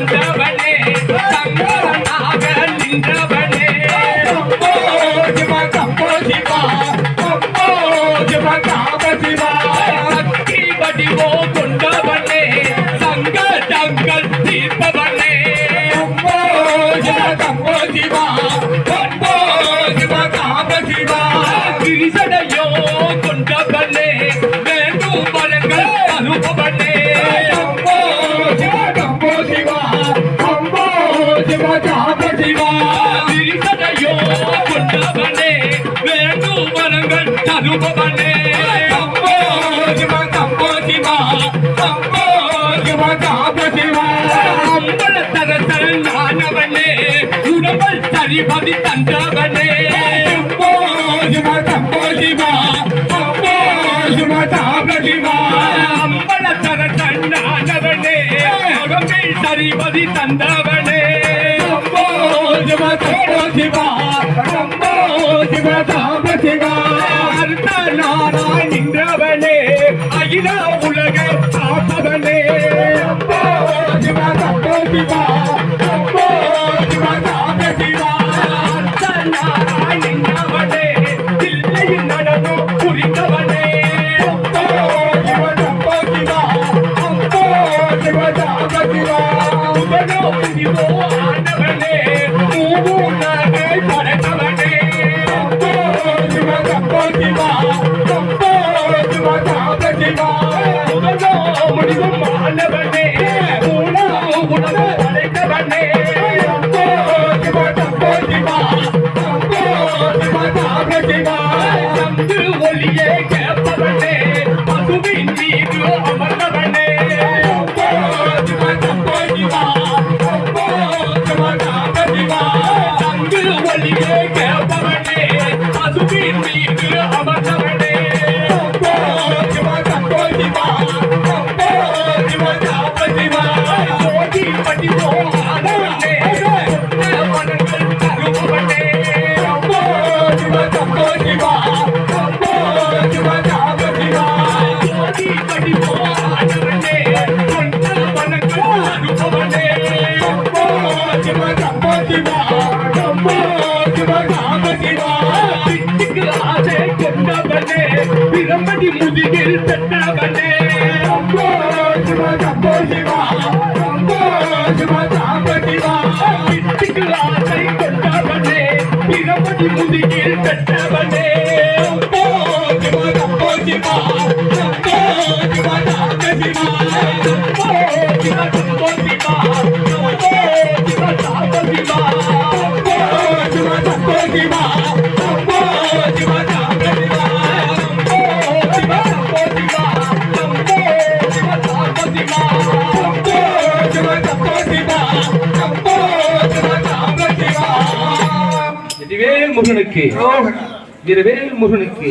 கொண்டவனே தங்கனாக நின்றவனே. கம்போஜிமா கம்போஜிமா கம்போஜிமா உடம்பல் சரிபதி தந்தவனே. போஜுமா தம்போஜிமா போஜுமா தாபதிமா அம்பல தர தன்னானவனே சரிபதி தந்தவன் சிவதாம சிவார் நாராய் நின்றவனே உணவு உணவு அழகில் பெற்றவனே முருகனுக்கு. வீரவேல் முருகனுக்கு.